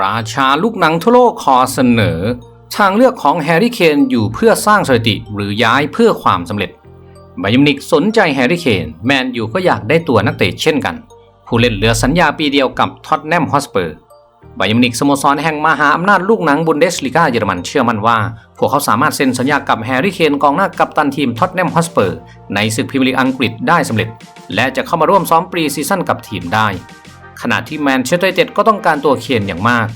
ราชาลูกหนังทั่วโลกขอเสนอ ทางเลือกของแฮร์รี่เคนอยู่เพื่อสร้างสถิติหรือย้ายเพื่อความสำเร็จไบายิมนิกสนใจแฮร์รี่เคนแมนยูก็อยากได้ตัวนักเตะเช่นกัน ผู้เล่นเหลือสัญญาปีเดียวกับท็อตแนมฮอสเปอร์ไบายิมนิกสโมสรแห่งมหาอำนาจลูกหนังบุนเดสลีกาเยอรมันเชื่อมั่นว่า พวกเขาสามารถเซ็นสัญญากับแฮร์รี่เคนกองหน้ากัปตันทีมท็อตแนมฮอสเปอร์ในศึกพรีเมียร์ลีกอังกฤษได้สำเร็จ และจะเข้ามาร่วมซ้อมปรีซีซั่นกับทีมได้ ขณะที่แมนเชสเตอร์ยูไนเต็ดก็ต้องการตัวเคนอย่างมาก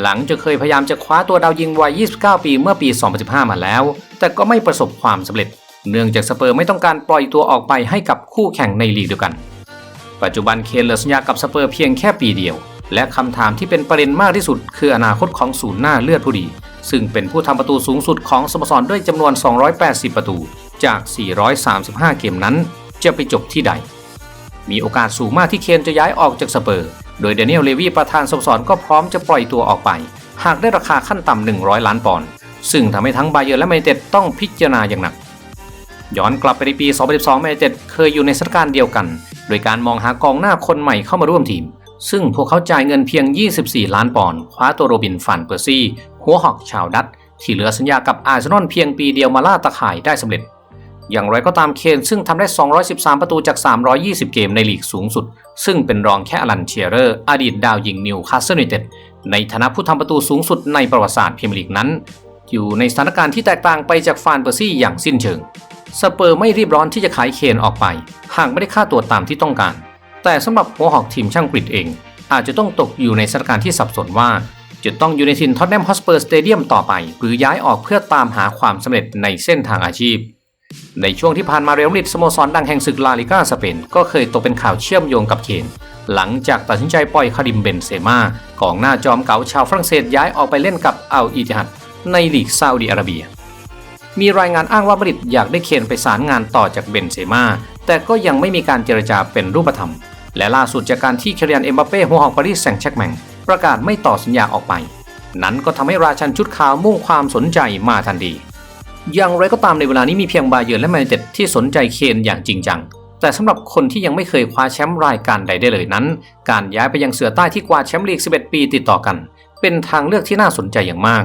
หลังจะเคยพยายามจะคว้าตัวดาวยิงวัย 29 ปีเมื่อปี 2015 มาแล้ว แต่ก็ไม่ประสบความสำเร็จ เนื่องจากสเปอร์ไม่ต้องการปล่อยตัวออกไปให้กับคู่แข่งในลีกเดียวกัน ปัจจุบันเคนเหลือสัญญากับสเปอร์เพียงแค่ปีเดียว และคำถามที่เป็นประเด็นมากที่สุด คืออนาคตของศูนย์หน้าเลือดผู้ดี ซึ่งเป็นผู้ทำประตูสูงสุดของสโมสรด้วยจำนวน 280 ประตู จาก 435 เกมนั้น จะไปจบที่ใด มีโอกาสสูงมากที่เคนจะย้ายออกจากสเปอร์ โดยเดนิเอลเลวีประธานสโมสรก็พร้อมจะปล่อยตัวออกไป หากได้ราคาขั้นต่ำ100 ล้านปอนด์ซึ่งทำให้ทั้งบาเยอร์และแมนยูไนเต็ดต้องพิจารณาอย่างหนัก ย้อนกลับไปในปี 2012แมนยูไนเต็ดเคยอยู่ในสถานการณ์เดียวกัน โดยการมองหากองหน้าคนใหม่เข้ามาร่วมทีม ซึ่งพวกเขาจ่ายเงินเพียง 24 ล้านปอนด์คว้าตัวโรบินฟันเปอร์ซี่ หัวหอกชาวดัตช์ที่เหลือสัญญากับอาร์เซนอลเพียงปีเดียวมาล่าตะข่ายได้สำเร็จ อย่างไรก็ตามเคนซึ่งทำได้ 213 ประตูจาก 320 เกมในลีกสูงสุด ซึ่งเป็นรองแค่อลันเชียเรอร์ อดีตดาวยิงนิวคาสเซิลยูไนเต็ดในฐานะผู้ทำประตูสูงสุดในประวัติศาสตร์พรีเมียร์ลีกนั้น อยู่ในสถานการณ์ที่แตกต่างไปจากฟานเปอร์ซี่อย่างสิ้นเชิง สเปอร์ไม่รีบร้อนที่จะขายเคนออกไป หากไม่ได้ค่าตัวตามที่ต้องการ แต่สำหรับหัวหอกทีมช่างกรีฑเอง อาจจะต้องตกอยู่ในสถานการณ์ที่สับสนว่าจะต้องอยู่ในทินท็อตแนมฮอสเปอร์สเตเดียมต่อไป หรือย้ายออกเพื่อตามหาความสำเร็จในเส้นทางอาชีพ ในช่วงที่ผ่านมาเรอัลมาดริดสโมสรดังแห่งศึกลาลิก้าสเปนก็เคยตกเป็นข่าวเชื่อมโยงกับเคนหลังจากตัดสินใจปล่อยคาริมเบนเซม่ากองหน้าจอมเก๋าชาวฝรั่งเศสย้ายออกไปเล่นกับอัลอิติฮัดในลีกซาอุดิอาระเบีย มีรายงานอ้างว่ามาดริดอยากได้เคนไปสารงานต่อจากเบนเซม่าแต่ก็ยังไม่มีการเจรจาเป็นรูปธรรม และล่าสุดจากการที่เคเรียนเอ็มบัปเป้หัวหอกปารีสแซงต์แชร์กแมงประกาศไม่ต่อสัญญาออกไป นั้นก็ทำให้ราชันชุดขาวมุ่งความสนใจมาทันที อย่างไรก็ตามในเวลานี้มีเพียงบาเยิร์นและแมนยูไนเต็ดที่สนใจเคนอย่างจริงจัง แต่สำหรับคนที่ยังไม่เคยคว้าแชมป์รายการใดได้เลยนั้น การย้ายไปยังเสือใต้ที่กวาดแชมป์ลีก 11 ปีติดต่อกัน เป็นทางเลือกที่น่าสนใจอย่างมาก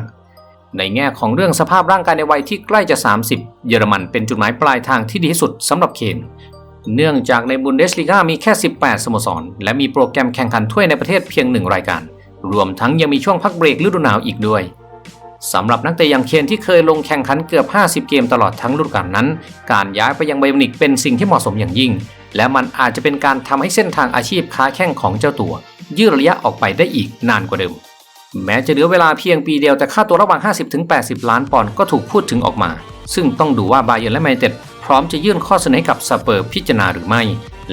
ในแง่ของเรื่องสภาพร่างกายในวัยที่ใกล้จะ 30 เยอรมันเป็นจุดหมายปลายทางที่ดีที่สุดสำหรับเคนเนื่องจากในบุนเดสลีกามีแค่ 18 สโมสร และมีโปรแกรมแข่งขันถ้วยในประเทศเพียงหนึ่งรายการ รวมทั้งยังมีช่วงพักเบรกฤดูหนาวอีกด้วย สำหรับนักเตะอย่างเคนที่เคยลงแข่งขันเกือบ 50 เกมตลอดทั้งฤดูกาลนั้น การย้ายไปยังไบรนิกเป็นสิ่งที่เหมาะสมอย่างยิ่ง และมันอาจจะเป็นการทำให้เส้นทางอาชีพค้าแข่งของเจ้าตัว ยืดระยะออกไปได้อีกนานกว่าเดิม แม้จะเหลือเวลาเพียงปีเดียวแต่ค่าตัวระหว่าง 50-80 ล้านปอนด์ก็ถูกพูดถึงออกมา ซึ่งต้องดูว่าบาเยิร์นและแมนยูไนเต็ดพร้อมจะยื่นข้อเสนอให้กับสเปอร์พิจารณาหรือไม่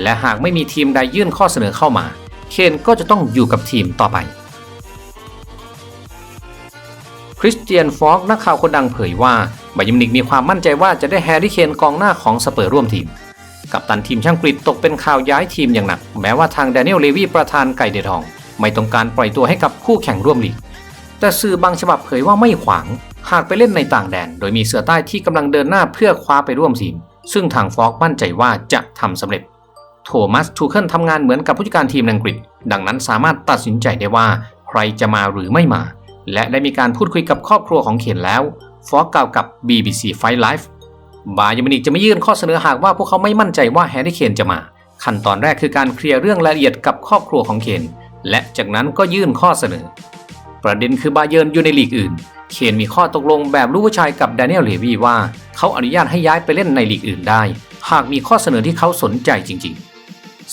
และหากไม่มีทีมใดยื่นข้อเสนอเข้ามา เคนก็จะต้องอยู่กับทีมต่อไป คริสเตียนฟอกนักข่าวคนดังเผยว่าบายิร์นมินิกมีความมั่นใจว่าจะได้แฮร์รี่เคนกองหน้าของสเปอร์ร่วมทีม กับตันทีมช่างกรีฑตกเป็นข่าวย้ายทีมอย่างหนัก แม้ว่าทางแดเนียลเลวีประธานไก่เดทอง ไม่ต้องการปล่อยตัวให้กับคู่แข่งร่วมลีก แต่สื่อบางฉบับเผยว่าไม่ขวาง หากไปเล่นในต่างแดน โดยมีเสือใต้ที่กำลังเดินหน้าเพื่อคว้าไปร่วมทีม ซึ่งทางฟอกมั่นใจว่าจะทำสำเร็จโทมัสทูเคิลทำงานเหมือนกับผู้จัดการทีมอังกฤษ ดังนั้นสามารถตัดสินใจได้ว่า ใครจะมาหรือไม่มา และได้มีการพูดคุยกับครอบครัวของเคนแล้ว ฟอกกล่าวกับ BBC Fight Live บาเยอร์มินิกจะไม่ยื่นข้อเสนอหากว่าพวกเขาไม่มั่นใจว่าแฮร์รี่เคนจะมา ขั้นตอนแรกคือการเคลียร์เรื่องรายละเอียดกับครอบครัวของเคนและจากนั้นก็ยื่นข้อเสนอ ประเด็นคือบาเยิร์นอยู่ในลีกอื่น เคนมีข้อตกลงแบบรู้ผู้ชายกับแดเนียลเลวีว่า เขาอนุญาตให้ย้ายไปเล่นในลีกอื่นได้ หากมีข้อเสนอที่เขาสนใจจริงๆ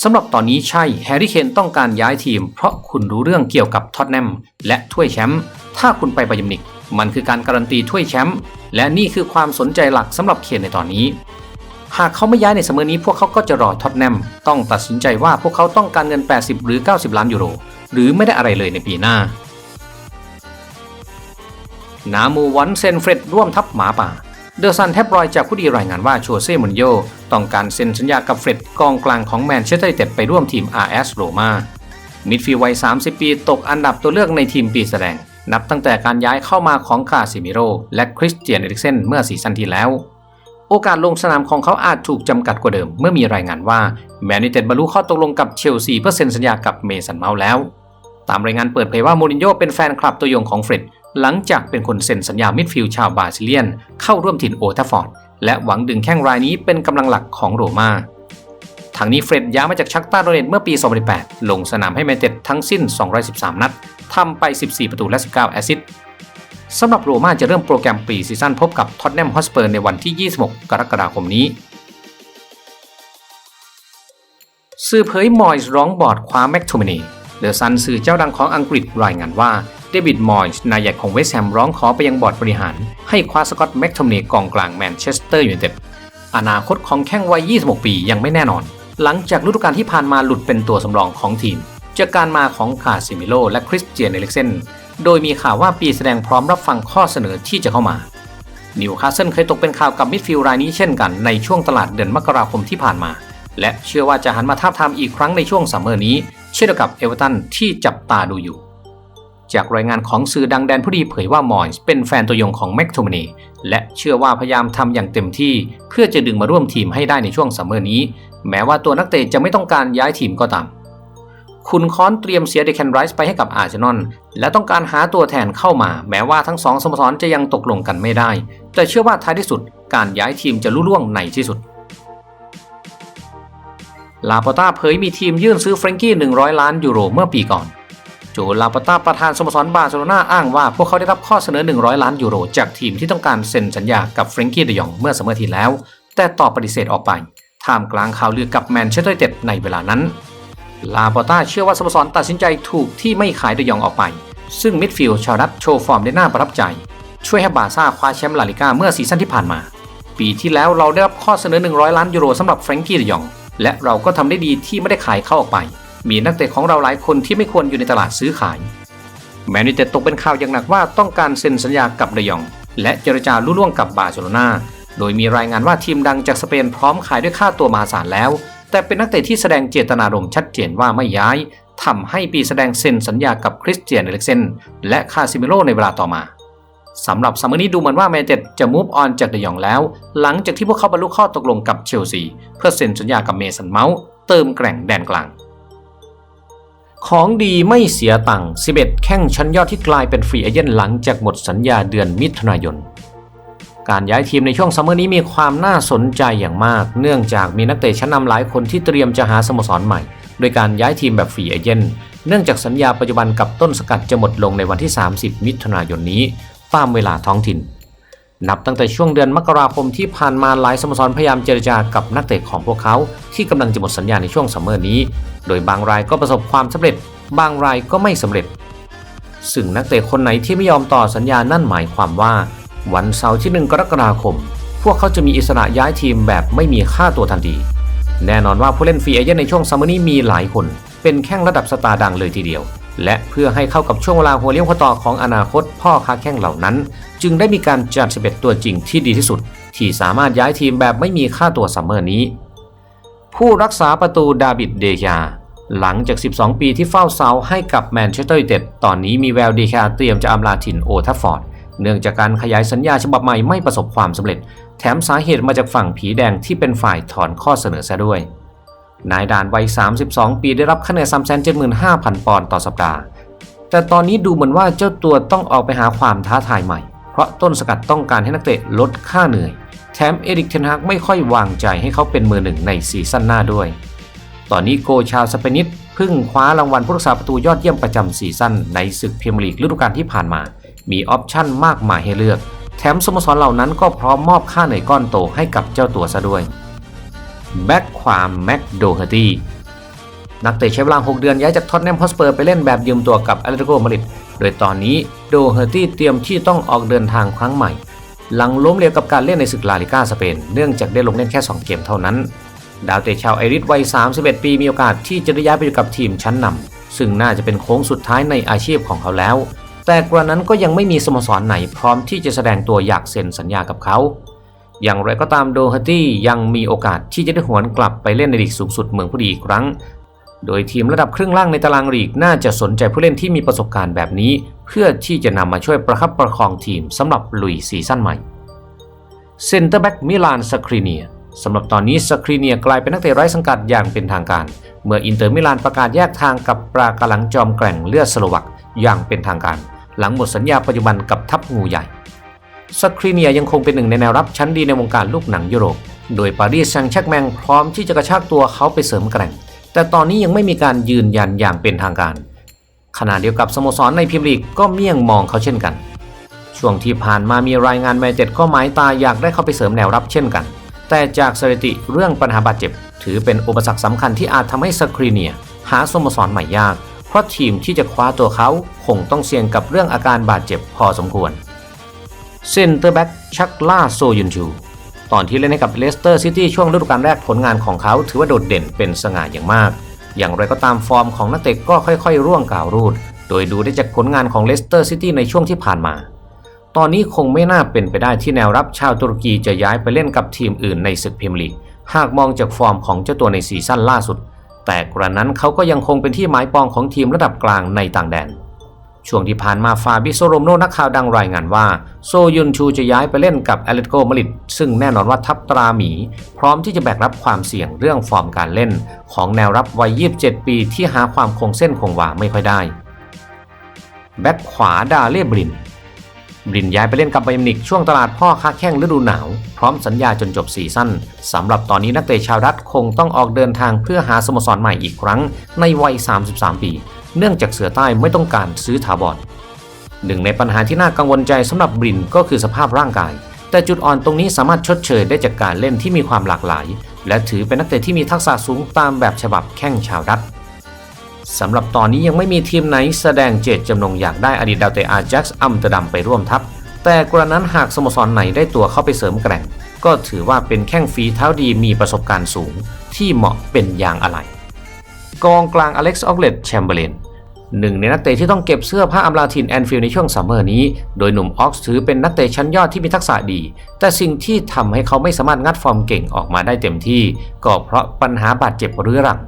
สำหรับตอนนี้ใช่แฮร์รี่เคนต้องการย้ายทีม เพราะคุณรู้เรื่องเกี่ยวกับท็อตแนมและถ้วยแชมป์ถ้าคุณไปบายิมิวนิก มันคือการการันตีถ้วยแชมป์และนี่คือความสนใจหลักสำหรับเคนในตอนนี้ หากเขาไม่ย้ายในเสมอนี้พวกเขาก็จะรอท็อตแนมต้องตัดสินใจว่าพวกเขาต้องการเงิน 80 หรือ 90 ล้านยูโร หรือไม่ได้อะไรเลยในปีหน้านามูวอนเซนเฟรดร่วมทัพหมาป่า เดอะซันแทบรอยจากผู้ดีรายงานว่าโชเซ่มุนโยต้องการเซ็นสัญญากับเฟร็ดกองกลางของแมนเชสเตอร์ยูไนเต็ดไปร่วมทีม RS โรมามิดฟิลด์วัย 30 ปีตกอันดับตัวเลือกในทีมปีแสดง นับตั้งแต่การย้ายเข้ามาของคาซิมิโรและคริสเตียนเอริกเซนเมื่อซีซั่นที่แล้ว โอกาสลงสนามของเขาอาจถูกจำกัดกว่าเดิม เมื่อมีรายงานว่าแมนยูไนเต็ดบรรลุข้อตกลงกับเชลซีเพื่อเซ็นสัญญากับเมสันเมาส์แล้ว ตามรายงานเปิดเผยว่าโมรินโญ่เป็นแฟนคลับตัวยงของเฟร็ด หลังจากเป็นคนเซ็นสัญญามิดฟิลด์ชาวบราซิเลียน เข้าร่วมทีมโอทัฟฟอร์ด และหวังดึงแข้งรายนี้เป็นกำลังหลักของโรมาทางนี้เฟร็ดย้ายมาจากชักตาโดเนตเมื่อปี 2008 ลงสนามให้แมนเต็ดทั้งสิ้น 213 นัดทำไป 14 ประตูและ 19 แอสซิสต์สำหรับโรม่าจะเริ่มโปรแกรมปีซีซั่นพบกับท็อตแนมฮอสเปอร์ในวันที่ 26 กรกฎาคมนี้ สื่อเผยมอยส์ร้องบอร์ดคว้าแม็กโทมินี เดอะซันสื่อเจ้าดังของอังกฤษรายงานว่าเดวิดมอยส์นายใหญ่ของเวสต์แฮมร้องขอไปยังบอร์ดบริหาร ให้คว้าสกอตแม็กโทมินีกองกลางแมนเชสเตอร์ยูไนเต็ดอนาคตของแข้งวัย 26 ปียังไม่แน่นอน หลังจากฤดูกาลที่ผ่านมาหลุดเป็นตัวสำรองของทีม จากการมาของคาซิมิโลและคริสเตียนเอลิกเซนโดยมีข่าวว่าปีแสดงพร้อมรับฟังข้อเสนอที่จะเข้ามานิวคาสเซิลเคยตกเป็นข่าวกับมิดฟิลด์รายนี้เช่นกันในช่วงตลาดเดือนมกราคมที่ผ่านมา และเชื่อว่าจะหันมาท้าบทามอีกครั้งในช่วงซัมเมอร์นี้ เช่นเดียวกับเอเวอร์ตันที่จับตาดูอยู่ จากรายงานของสื่อดังแดนผู้ดีเผยว่ามอยส์เป็นแฟนตัวยงของแม็กโทมนีและเชื่อว่าพยายามทำอย่างเต็มที่เพื่อจะดึงมาร่วมทีมให้ได้ในช่วงซัมเมอร์นี้ แม้ว่าตัวนักเตะจะไม่ต้องการย้ายทีมก็ตามคุณค้อนเตรียมเสียเดคแคนไรส์ไปให้กับอาร์เซนอลและต้องการหาตัวแทนเข้ามา แม้ว่าทั้งสองสโมสรจะยังตกลงกันไม่ได้ แต่เชื่อว่าท้ายที่สุดการย้ายทีมจะลุล่วงในที่สุด ลาปอต้าเผยมีทีมยื่นซื้อเฟรงกี้ 100 ล้านยูโรเมื่อปีก่อน โจลาปอต้าประธานสโมสรบาร์เซโลนาอ้างว่าพวกเขาได้รับข้อเสนอ 100 ล้านยูโร จากทีมที่ต้องการเซ็นสัญญากับเฟรงกี้เดยองเมื่อสมมอที่แล้ว แต่ตอบปฏิเสธออกไปท่ามกลางข่าวลือกับแมนเชสเตอร์ยูไนเต็ดในเวลานั้น ลาปอต้าเชื่อว่าสโมสรตัดสินใจถูกที่ไม่ขายเดยองออกไป ซึ่งมิดฟิลด์ชาวดัตโชว์ฟอร์มได้น่าประทับใจ ช่วยให้บาร์ซ่าคว้าแชมป์ลาลิก้าเมื่อซีซั่นที่ผ่านมา ปีที่แล้วเราได้รับข้อเสนอ 100 ล้านยูโรสำหรับเฟรงกี้เดยอง และเราก็ทำได้ดีที่ไม่ได้ขายเข้าออกไป มีนักเตะของเราหลายคนที่ไม่ควรอยู่ในตลาดซื้อขาย แมนยูเต็ดตกเป็นข่าวอย่างหนักว่าต้องการเซ็นสัญญากับเดยอง และเจรจาลุล่วงกับบาร์เซโลนาโดยมีรายงานว่าทีมดังจากสเปนพร้อมขายด้วยค่าตัวมหาศาลแล้ว แต่เป็นนักเตะที่แสดงเจตนารมณ์ชัดเจนว่าไม่ย้ายทำให้ปีแสดงเซ็นสัญญากับคริสเตียนเอลิกเซนและคาซิเมโลในเวลาต่อมา สำหรับซัมเมอร์นี้ดูเหมือนว่าแมนเต็ดจะมูฟออนจากเดยองแล้ว หลังจากที่พวกเขาบรรลุข้อตกลงกับเชลซีเพื่อเซ็นสัญญากับเมสันเมาส์เติมแกร่งแดนกลาง ของดีไม่เสียตังค์11 แข้งชั้นยอดที่กลายเป็นฟรีเอเจนต์หลังจากหมดสัญญาเดือนมิถุนายน การย้ายทีมในช่วงซัมเมอร์นี้มีความน่าสนใจอย่างมาก เนื่องจากมีนักเตะชั้นนำหลายคนที่เตรียมจะหาสโมสรใหม่ โดยการย้ายทีมแบบฟรีเอเจนต์เนื่องจากสัญญาปัจจุบันกับต้นสกัดจะหมดลงในวันที่ 30 มิถุนายนนี้ ตามเวลาท้องถิ่น นับตั้งแต่ช่วงเดือนมกราคมที่ผ่านมาหลายสโมสรพยายามเจรจากับนักเตะของพวกเขาที่กำลังจะหมดสัญญาในช่วงซัมเมอร์นี้ โดยบางรายก็ประสบความสำเร็จ บางรายก็ไม่สำเร็จ ซึ่งนักเตะคนไหนที่ไม่ยอมต่อสัญญานั่นหมายความว่า วันเสาร์ที่1กรกฎาคม พวกเขาจะมีอิสระย้ายทีมแบบไม่มีค่าตัวทันที แน่นอนว่าผู้เล่นฟรีเอเจนต์ในช่วงซัมเมอร์นี้มีหลายคน เป็นแข้งระดับสตาร์ดังเลยทีเดียว และเพื่อให้เข้ากับช่วงเวลาหัวเลี้ยวหัวต่อของอนาคตพ่อค้าแข้งเหล่านั้น จึงได้มีการจัด 11 ตัวจริงที่ดีที่สุด ที่สามารถย้ายทีมแบบไม่มีค่าตัวซัมเมอร์นี้ ผู้รักษาประตูดาบิดเดชาหลังจาก 12 ปีที่เฝ้าเสาให้กับแมนเชสเตอร์ยูไนเต็ดตอนนี้มีแววเดชาเตรียมจะอำลาถิ่นโอทัฟฟอร์ดเนื่องจากการขยายสัญญาฉบับใหม่ไม่ประสบความสำเร็จ แถมสาเหตุมาจากฝั่งผีแดงที่เป็นฝ่ายถอนข้อเสนอซะด้วย นายด่านวัย 32 ปีได้รับคะแนน3 7 5 0 0 0 ปอนด์ต่อสัปดาห์ แต่ตอนนี้ดูเหมือนว่าเจ้าตัวต้องออกไปหาความท้าทายใหม่ เพราะต้นสกัดต้องการให้นักเตะลดค่าเหนื่อย แถมเอริกเทนฮากไม่ค่อยวางใจให้เขาเป็นมือหนึ่งในซีซั่นหน้าด้วย ตอนนี้โกชาวสเปนิสเพิ่งคว้ารางวัลผู้รักษาประตูยอดเยี่ยมประจำซีซั่นในศึกพรีเมียร์ลีกฤดูกาลที่ผ่านมา มีออปชั่นมากมายให้เลือก แถมสโมสรเหล่านั้นก็พร้อมมอบค่าเหนื่อยก้อนโตให้กับเจ้าตัวซะด้วย แบ็กความแม็กโดเฮอร์ตี้นักเตะใช้เวลา 6 เดือนย้ายจากท็อตแนมฮอสเปอร์ไปเล่นแบบยืมตัวกับแอตเลติโกมาดริดโดยตอนนี้โดเฮอร์ตี้เตรียมที่ต้องออกเดินทางครั้งใหม่ หลังล้มเหลวกับการเล่นในศึกลาลิก้าสเปน เนื่องจากได้ลงเล่นแค่ 2 เกมเท่านั้น ดาวเตะชาวไอริสวัย 31 ปีมีโอกาสที่จะได้ย้ายไปอยู่กับทีมชั้นนำซึ่งน่าจะเป็นโค้งสุดท้ายในอาชีพของเขาแล้ว แต่กระนั้นก็ยังไม่มีสโมสรไหนพร้อมที่จะแสดงตัวอยากเซ็นสัญญากับเขา อย่างไรก็ตามโดฮอร์ตี้ยังมีโอกาสที่จะได้หวนกลับไปเล่นในลีกสูงสุดเมืองผู้ดีอีกครั้ง โดยทีมระดับครึ่งล่างในตารางลีกน่าจะสนใจผู้เล่นที่มีประสบการณ์แบบนี้ เพื่อที่จะนำมาช่วยประคับประคองทีมสำหรับลุยซีซั่นใหม่เซนเตอร์แบ็กมิลานสครีเนียสำหรับตอนนี้สครีเนียกลายเป็นนักเตะไร้สังกัดอย่างเป็นทางการ เมื่ออินเตอร์มิลานประกาศแยกทางกับปรากาหลังจอมแกร่งเลือดสโลวักอย่างเป็นทางการ หลังหมดสัญญาปัจจุบันกับทัพงูใหญ่ สครีเนียยังคงเป็นหนึ่งในแนวรับชั้นดีในวงการลูกหนังยุโรป โดยปารีสแซงต์แชร์กแมงพร้อมที่จะกระชากตัวเขาไปเสริมแกร่ง แต่ตอนนี้ยังไม่มีการยืนยันอย่างเป็นทางการ ขณะเดียวกับสโมสรในพรีเมียร์ลีกก็เมี่ยงมองเขาเช่นกัน ช่วงที่ผ่านมามีรายงานแมนเต็ดก็หมายตาอยากได้เข้าไปเสริมแนวรับเช่นกัน แต่จากสถิติเรื่องปัญหาบาดเจ็บ ถือเป็นอุปสรรคสำคัญที่อาจทำให้สครีเนียหาสโมสรใหม่ยาก เพราะทีมที่จะคว้าตัวเขาคงต้องเสี่ยงกับเรื่องอาการบาดเจ็บพอสมควร เซนเตอร์แบ็กชักล่าโซยุนชู ตอนที่เล่นให้กับเลสเตอร์ซิตี้ช่วงฤดูกาลแรกผลงานของเขาถือว่าโดดเด่นเป็นสง่าอย่างมาก อย่างไรก็ตามฟอร์มของนักเตะก็ค่อยๆ ร่วงกล่าวรูด โดยดูได้จากผลงานของเลสเตอร์ซิตี้ในช่วงที่ผ่านมา ตอนนี้คงไม่น่าเป็นไปได้ที่แนวรับชาวตุรกีจะย้ายไปเล่นกับทีมอื่นในศึกพรีเมียร์ลีก หากมองจากฟอร์มของเจ้าตัวในซีซั่นล่าสุด แต่กระนั้นเขาก็ยังคงเป็นที่หมายปองของทีมระดับกลางในต่างแดน ช่วงที่ผ่านมาฟาบิโซโรมโนนักข่าวดังรายงานว่า โซยุนชูจะย้ายไปเล่นกับแอตเลติโกมาริดซึ่งแน่นอนว่าทัพตราหมี พร้อมที่จะแบกรับความเสี่ยงเรื่องฟอร์มการเล่น ของแนวรับวัย 27 ปีที่หาความคงเส้นคงวาไม่ค่อยได้ แบ็คขวาดาเล่บริน รินย้ายไปเล่นกับไบรมินิกช่วงตลาดพ่อค้าแข้งฤดูหนาว พร้อมสัญญาจนจบซีซั่นสำหรับตอนนี้นักเตะชาวรัฐคงต้องออกเดินทางเพื่อหาสโมสรใหม่อีกครั้งในวัย 33 ปี เนื่องจากเสือใต้ไม่ต้องการซื้อถาวรหนึ่งในปัญหาที่น่ากังวลใจสำหรับบรินก็คือสภาพร่างกาย แต่จุดอ่อนตรงนี้สามารถชดเชยได้จากการเล่นที่มีความหลากหลาย และถือเป็นนักเตะที่มีทักษะสูงตามแบบฉบับแข้งชาวรัฐ สำหรับตอนนี้ยังไม่มีทีมไหนแสดงเจตจำนงอยากได้อดีตดาวเตะอาแจ็กซ์อัมสเตอร์ดัมไปร่วมทัพ แต่กระนั้นหากสโมสรไหนได้ตัวเข้าไปเสริมแกร่ง ก็ถือว่าเป็นแข้งฝีเท้าดีมีประสบการณ์สูง ที่เหมาะเป็นอย่างอะไร กองกลางอเล็กซ์ออกเลตแชมเบอร์เลนหนึ่งในนักเตะที่ต้องเก็บเสื้อผ้าอำลาทินแอนฟิลในช่วงซัมเมอร์นี้ โดยหนุ่มออกซ์ถือเป็นนักเตะชั้นยอดที่มีทักษะดี แต่สิ่งที่ทำให้เขาไม่สามารถงัดฟอร์มเก่งออกมาได้เต็มที่ ก็เพราะปัญหาบาดเจ็บเรื้อรัง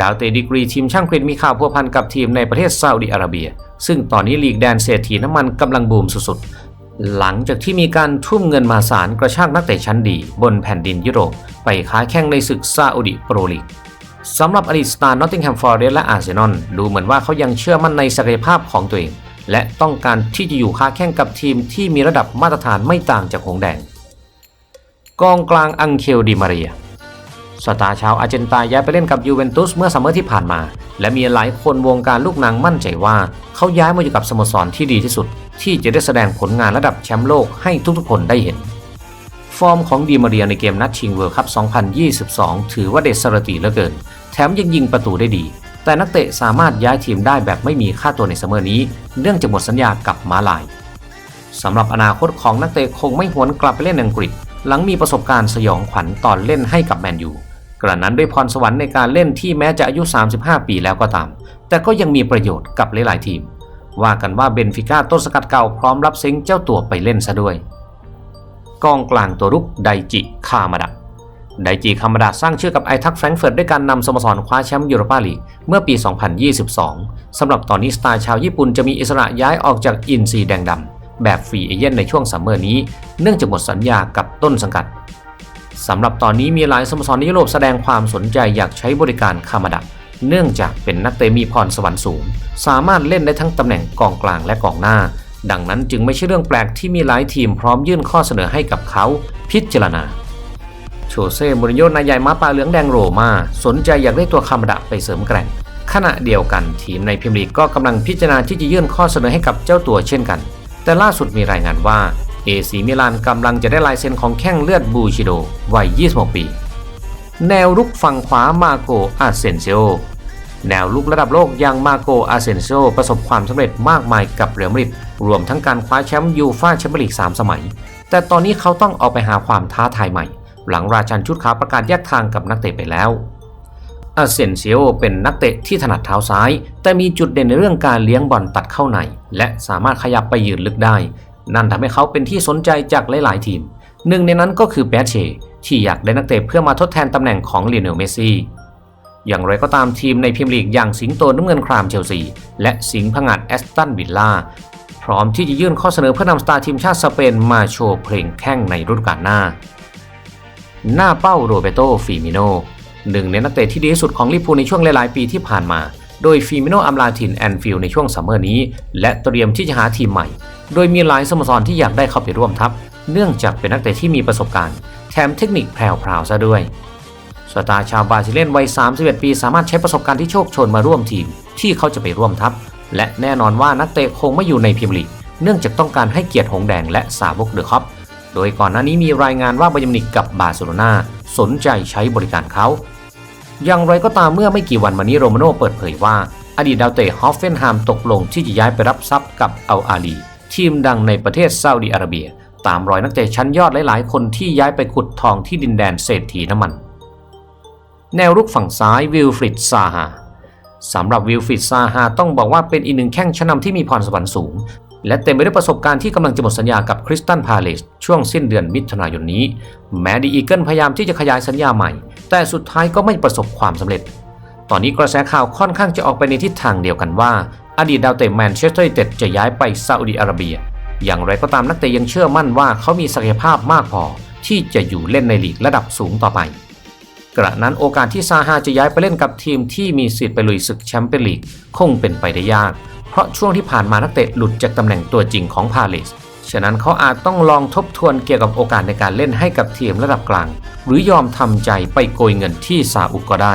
ดาวเตะดีกรีทีมช่างเกรีนมีข่าวพัวพันกับทีมในประเทศซาอุดิอาระเบีย ซึ่งตอนนี้ลีกแดนเศรษฐีน้ำมันกำลังบูมสุดๆ หลังจากที่มีการทุ่มเงินมาสารกระชากนักเตะชั้นดี บนแผ่นดินยุโรป ไปค้าแข่งในศึกซาอุดิโปรลีกสำหรับอดีตสตาร์นอตติงแฮมฟอร์เรสและอาร์เซนอลดูเหมือนว่าเขายังเชื่อมั่นในศักยภาพของตัวเอง และต้องการที่จะอยู่ค้าแข่งกับทีมที่มีระดับมาตรฐานไม่ต่างจากหงแดง กองกลางอังเคลดิมาเรีย สตาร์ชาวอาร์เจนตาย้ายไปเล่นกับยูเวนตุสเมื่อซัมเมอร์ที่ผ่านมา และมีหลายคนวงการลูกหนังมั่นใจว่า เขาย้ายมาอยู่กับสโมสรที่ดีที่สุด ที่จะได้แสดงผลงานระดับแชมป์โลกให้ทุกๆคนได้เห็น ฟอร์มของดีมาเรียในเกมนัดชิงเวิลด์คัพ 2022 ถือว่าเด็ดสระตีเหลือเกิน แถมยังยิงประตูได้ดี แต่นักเตะสามารถย้ายทีมได้แบบไม่มีค่าตัวในซัมเมอร์นี้ เนื่องจากหมดสัญญากับมาลายสำหรับอนาคตของนักเตะคงไม่หวนกลับไปเล่นอังกฤษหลังมีประสบการณ์สยองขวัญตอนเล่นให้กับแมนยู กระนั้นด้วยพรสวรรค์ในการเล่นที่แม้จะอายุ 35 ปีแล้วก็ตาม แต่ก็ยังมีประโยชน์กับหลายๆทีม ว่ากันว่าเบนฟิก้าต้นสกัดเก่าพร้อมรับเซ็งเจ้าตัวไปเล่นซะด้วย กองกลางตัวรุกไดจิคามาดะไดจิคามาดะสร้างชื่อกับไอทักแฟรงเฟิร์ตด้วยการนำสโมสรคว้าแชมป์ยูโรปาลีกเมื่อปี 2022 สำหรับตอนนี้สตาร์ชาวญี่ปุ่นจะมีอิสระย้ายออกจากอินซีแดงดำแบบฟรีเอเย่นในช่วงซัมเมอร์นี้ เนื่องจากหมดสัญญากับต้นสังกัด สำหรับตอนนี้มีหลายสโมสรในยุโรปแสดงความสนใจอยากใช้บริการคามาดะเนื่องจากเป็นนักเตะมีพรสวรรค์สูง สามารถเล่นได้ทั้งตำแหน่งกองกลางและกองหน้า ดังนั้นจึงไม่ใช่เรื่องแปลกที่มีหลายทีมพร้อมยื่นข้อเสนอให้กับเขาพิจารณาโชเซ่มูรินโญ่นายใหญ่มาปลาเหลืองแดงโรมาสนใจอยากได้ตัวคามาดะไปเสริมแกร่ง ขณะเดียวกันทีมในพรีเมียร์ลีกก็กำลังพิจารณาที่จะยื่นข้อเสนอให้กับเจ้าตัวเช่นกัน แต่ล่าสุดมีรายงานว่า เอซีมิลานกำลังจะได้ลายเซ็นของแข้งเลือดบูชิโดวัย 26 ปี แนวรุกฝั่งขวามาโกอาเซนเซโอแนวลุกระดับโลกอย่างมาโกอาเซนเซโซประสบความสำเร็จมากมายกับเรอัลมาดริดรวมทั้งการคว้าแชมป์ยูฟ่าแชมเปี้ยนลีก 3 สมัย แต่ตอนนี้เขาต้องออกไปหาความท้าทายใหม่ หลังราชันชุดขาวประกาศแยกทางกับนักเตะไปแล้วอาเซนเซโอเป็นนักเตะที่ถนัดเท้าซ้าย แต่มีจุดเด่นในเรื่องการเลี้ยงบอลตัดเข้าใน และสามารถขยับไปยืนลึกได้ นั่นทำให้เขาเป็นที่สนใจจากหลาย ๆ ทีม หนึ่งในนั้นก็คือแบดเชที่อยากได้นักเตะเพื่อมาทดแทนตำแหน่งของลีโอนลเมสซี่อย่างไรก็ตามทีมในพรีเมียร์ลีกอย่างสิงโตน้ำเงินครามเชลซี และสิงห์ผงัดแอสตันวิลล่าพร้อมที่จะยื่นข้อเสนอเพื่อนำสตาร์ทีมชาติสเปนมาโชว์เพลงแข้งในฤดูกาลหน้า หน้าเป้าโรเบโตฟิมิโนหนึ่งในนักเตะที่ดีที่สุดของลิเวอร์พูในช่วงหลาย ๆ ปีที่ผ่านมา โดยฟิมิโนอำลาถิ่นแอนฟิลในช่วงซัมเมอร์นี้ และเตรียมที่จะหาทีมใหม่ โดยมีหลายสโมสรที่อยากได้เข้าไปร่วมทัพ เนื่องจากเป็นนักเตะที่มีประสบการณ์ แถมเทคนิคแพรวๆซะด้วยสตาร์ชาวบราซิเลียนวัย 31 ปี สามารถใช้ประสบการณ์ที่โชคชนมาร่วมทีม ที่เขาจะไปร่วมทัพ และแน่นอนว่านักเตะคงไม่อยู่ในพรีเมียร์ลีกเนื่องจากต้องการให้เกียรติหงแดงและสาวกเดอะคอปโดยก่อนหน้านี้มีรายงานว่าบายร์นมิวนิกกับบาร์เซโลนาสนใจใช้บริการเขา อย่างไรก็ตามเมื่อไม่กี่วันมานี้โรมาโน่เปิดเผยว่า อดีตดาวเตะฮอฟเฟนไฮม์ตกลงที่จะย้ายไปรับทรัพย์กับอัลอาลี ทีมดังในประเทศซาอุดิอาระเบีย ตามรอยนักเตะชั้นยอดหลาย ๆ คนที่ย้ายไปขุดทองที่ดินแดนเศรษฐีน้ำมัน แนวรุกฝั่งซ้ายวิลฟริดซาฮาสำหรับวิลฟริดซาฮาต้องบอกว่าเป็นอีกหนึ่งแข้งชั้นนำที่มีพรสวรรค์สูง และเต็มไปด้วยประสบการณ์ที่กำลังจะหมดสัญญากับคริสตันพาเลสช่วงสิ้นเดือนมิถุนายนนี้ แม้ดีอีเกิลพยายามที่จะขยายสัญญาใหม่ แต่สุดท้ายก็ไม่ประสบความสำเร็จ ตอนนี้กระแสข่าวค่อนข้างจะออกไปในทิศทางเดียวกันว่า อดีตดาวเตะแมนเชสเตอร์ยูไนเต็ดจะย้ายไปซาอุดิอาระเบีย อย่างไรก็ตามนักเตะยังเชื่อมั่นว่าเขามีศักยภาพมากพอที่จะอยู่เล่นในลีกระดับสูงต่อไป กระนั้นโอกาสที่ซาฮาจะย้ายไปเล่นกับทีมที่มีสิทธิ์ไปลุยศึกแชมเปี้ยนลีกคงเป็นไปได้ยาก เพราะช่วงที่ผ่านมานักเตะหลุดจากตำแหน่งตัวจริงของพาเลสฉะนั้นเขาอาจต้องลองทบทวนเกี่ยวกับโอกาสในการเล่นให้กับทีมระดับกลาง หรือยอมทำใจไปโกยเงินที่ซาอุก็ได้